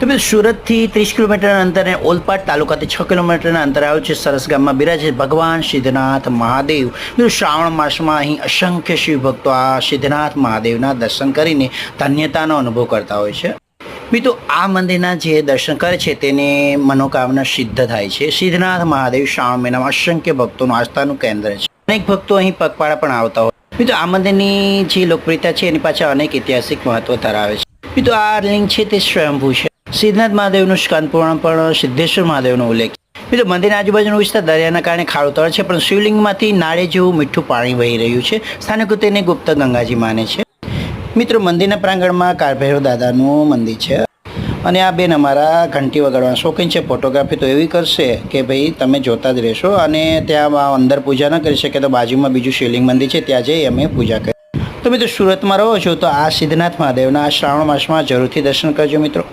તો મિત્રો સુરતથી ત્રીસ કિલોમીટરના અંતરે ઓલપાડ તાલુકાથી છ કિલોમીટરના અંતરે આવ્યું છે. સરસ ગામમાં બિરાજે ભગવાન સિદ્ધનાથ મહાદેવ. શ્રાવણ માસમાં અહીં અસંખ્ય શિવ આ સિદ્ધનાથ મહાદેવના દર્શન કરીને ધન્યતાનો અનુભવ કરતા હોય છે. મિત્રો, આ મંદિરના જે દર્શન કરે છે તેને મનોકામના સિદ્ધ થાય છે. સિદ્ધનાથ મહાદેવ શ્રાવણ મહિનામાં અસંખ્ય ભક્તોનું આસ્થાનું કેન્દ્ર છે. અનેક ભક્તો અહીં પગપાળા પણ આવતા હોય. મિત્રો, આ મંદિરની જે લોકપ્રિયતા છે એની પાછળ અનેક ઐતિહાસિક મહત્વ ધરાવે છે. મિત્રો, આ લિંગ છે તે સ્વયંભૂ છે. સિદ્ધનાથ મહાદેવનું સ્કંદપુરાણ પણ સિદ્ધેશ્વર મહાદેવનો ઉલ્લેખ. મિત્રો, મંદિરના આજુબાજુનો વિસ્તાર દરિયાના કારણે ખાડોતળ છે, પણ શિવલિંગમાંથી નાળે જેવું મીઠું પાણી વહી રહ્યું છે. સ્થાનિકો તેને ગુપ્ત ગંગાજી માને છે. મિત્રો, મંદિરના પ્રાંગણમાં કારભૈરવ દાદાનું મંદિર છે. અને આ બેન અમારા ઘંટી વગાડવા શોખીન છે. ફોટોગ્રાફી તો એવી કરશે કે ભાઈ, તમે જોતા જ રહેશો અને ત્યાં અંદર પૂજા ન કરી શકે તો બાજુમાં બીજું શિવલિંગ મંદિર છે, ત્યાં જઈ અમે પૂજા કરી. તો મિત્રો, સુરતમાં રહો છો તો આ સિદ્ધનાથ મહાદેવના શ્રાવણ માસમાં જરૂરથી દર્શન કરજો મિત્રો.